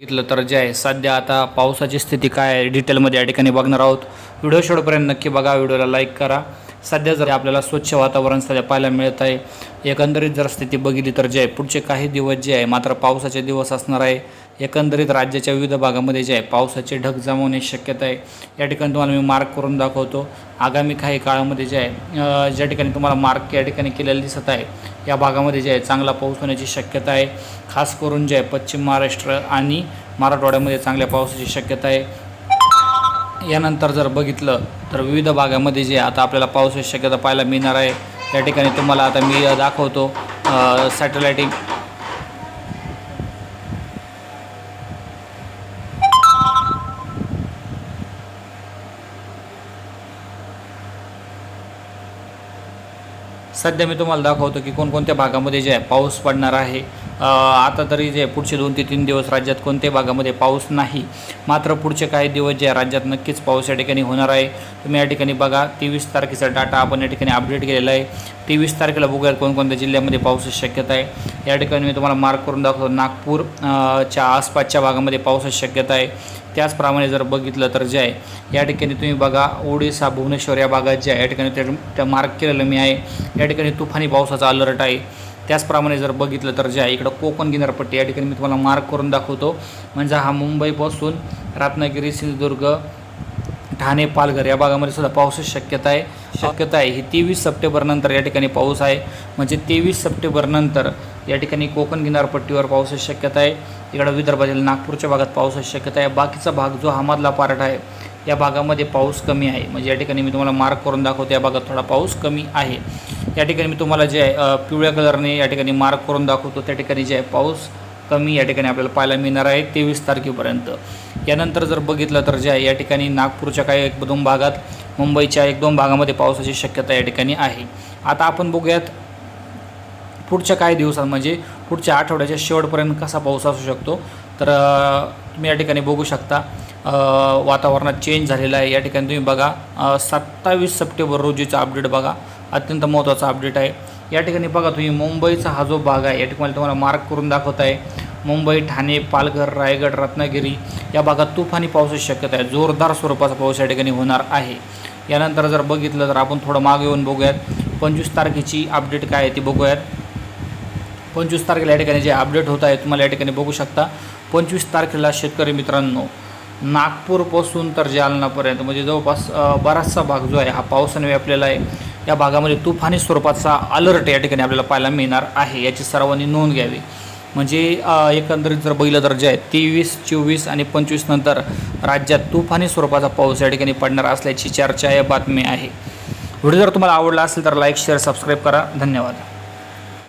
बघितलं तर जे आहे सध्या आता पावसाची स्थिती काय आहे डिटेलमध्ये या ठिकाणी बघणार आहोत. व्हिडिओ शेवटपर्यंत नक्की बघा व्हिडिओला लाईक करा. सध्या जर आपल्याला स्वच्छ वातावरण सध्या पाहायला मिळत आहे एकंदरीत जर स्थिती बघितली तर जे आहे पुढचे काही दिवस जे आहे मात्र पावसाचे दिवस असणार आहे. एकंदरीत राज्याच्या विविध भागामध्ये जे आहे पावसाचे ढग जमवणे शक्यता आहे. या ठिकाणी तुम्हाला मी मार्क करून दाखवतो. आगामी काही काळामध्ये जे आहे ज्या ठिकाणी तुम्हाला मार्क या ठिकाणी केलेलं दिसत आहे या भागामध्ये जे आहे चांगला पाऊस होण्याची शक्यता आहे. खास करून जे आहे पश्चिम महाराष्ट्र आणि मराठवाड्यामध्ये चांगल्या पावसाची शक्यता आहे. यानंतर जर बघितलं तर विविध भागामध्ये जे आता आपल्याला पावसाची शक्यता पाहायला मिळणार आहे. या ठिकाणी तुम्हाला आता मी दाखवतो सॅटेलाइट सध्या मी तुम्हाला दाखवतो की कोणकोणत्या भागामध्ये जे आहे पाऊस पडणार आहे. आता तरी जे पुढचे दोन ते तीन दिवस राज्यात कोणत्याही भागामध्ये पाऊस नाही. मात्र पुढचे काही दिवस जे आहे राज्यात नक्कीच पाऊस या ठिकाणी होणार आहे. तुम्ही या ठिकाणी बघा तेवीस तारखेचा डाटा आपण या ठिकाणी अपडेट केलेला आहे. तेवीस तारखेला बघूयात कोणकोणत्या जिल्ह्यामध्ये पावसाची शक्यता आहे? या ठिकाणी मी तुम्हाला मार्क करून दाखवतो. नागपूर च्या आसपासच्या भागामध्ये पावसाची शक्यता आहे. त्याचप्रमाणे जर बघितलं तर जे आहे या ठिकाणी तुम्ही बघा ओडिसा भुवनेश्वर या भागात जे आहे या ठिकाणी त्या- त्या मार्क केलेलं मी आहे. या ठिकाणी तुफानी पावसाचा अलर्ट आहे. त्याचप्रमाणे जर बघितलं तर जे आहे इकडं कोकण किनारपट्टी या ठिकाणी मी तुम्हाला मार्क करून दाखवतो. म्हणजे हा मुंबईपासून रत्नागिरी सिंधुदुर्ग ठाणे पालघर या भागामध्ये सुद्धा पावसाची शक्यता आहे. शक्यता आहे ही तेवीस सप्टेंबरनंतर या ठिकाणी पाऊस आहे. म्हणजे तेवीस सप्टेंबरनंतर या ठिकाणी कोकण किनारपट्टीवर पावसाची शक्यता आहे. इकडं विदर्भातील नागपूरच्या भागात पावसाची शक्यता आहे. बाकीचा भाग जो हा मधला पार्ट आहे या भागामध्ये पाऊस कमी आहे. म्हणजे या ठिकाणी मी तुम्हाला मार्क करून दाखवतो या भागात थोडा पाऊस कमी आहे. या ठिकाणी मी तुम्हाला जे आहे पिवळ्या कलरने या ठिकाणी मार्क करून दाखवतो त्या ठिकाणी जे आहे पाऊस कमी या ठिकाणी आपल्याला पाहायला मिळणार आहे तेवीस तारखेपर्यंत. यानंतर जर बघितलं तर जे आहे या ठिकाणी नागपूरच्या काही एक दोन भागात मुंबईच्या एक दोन भागामध्ये पावसाची शक्यता या ठिकाणी आहे. आता आपण बघूयात पुढच्या काही दिवसात म्हणजे पुढच्या आठवड्याच्या शेवटपर्यंत कसा पाऊस असू शकतो. तर तुम्ही या ठिकाणी बघू शकता. वातावरणात चेंज झालेलं आहे. या ठिकाणी तुम्ही बघा सत्तावीस सप्टेंबर रोजीचा अपडेट बघा. अत्यंत महत्त्वाचा अपडेट आहे. या ठिकाणी बघा तुम्ही मुंबईचा हा जो भाग आहे या ठिकाणी तुम्हाला मार्क करून दाखवत आहे. मुंबई ठाणे पालघर रायगड रत्नागिरी या भागात तुफानी पावसाची शक्यता आहे. जोरदार स्वरूपाचा पाऊस या ठिकाणी होणार आहे. यानंतर जर बघितलं तर आपण थोडं मागे येऊन बघूयात. पंचवीस तारखेची अपडेट काय आहे ती बघूयात. पंचवीस तारखेला या ठिकाणी जे अपडेट होत आहे तुम्हाला या ठिकाणी बघू शकता. पंचवीस तारखेला शेतकरी मित्रांनो नागपूरपासून तर जालनापर्यंत म्हणजे जवळपास बराचसा भाग जो आहे हा पावसाने व्यापलेला आहे. या भागामध्ये तुफानी स्वरूपाचा अलर्ट या ठिकाणी आपल्याला पाहायला मिळणार आहे याची सर्वांनी नोंद घ्यावी. म्हणजे एकंदरीत जर बैल दर्जा आहे तेवीस चोवीस आणि पंचवीस नंतर राज्यात तुफानी स्वरूपाचा पाऊस या ठिकाणी पडणार असल्याची चर्चा या बातमी आहे. व्हिडिओ जर तुम्हाला आवडला असेल तर लाईक शेअर सबस्क्राईब करा. धन्यवाद.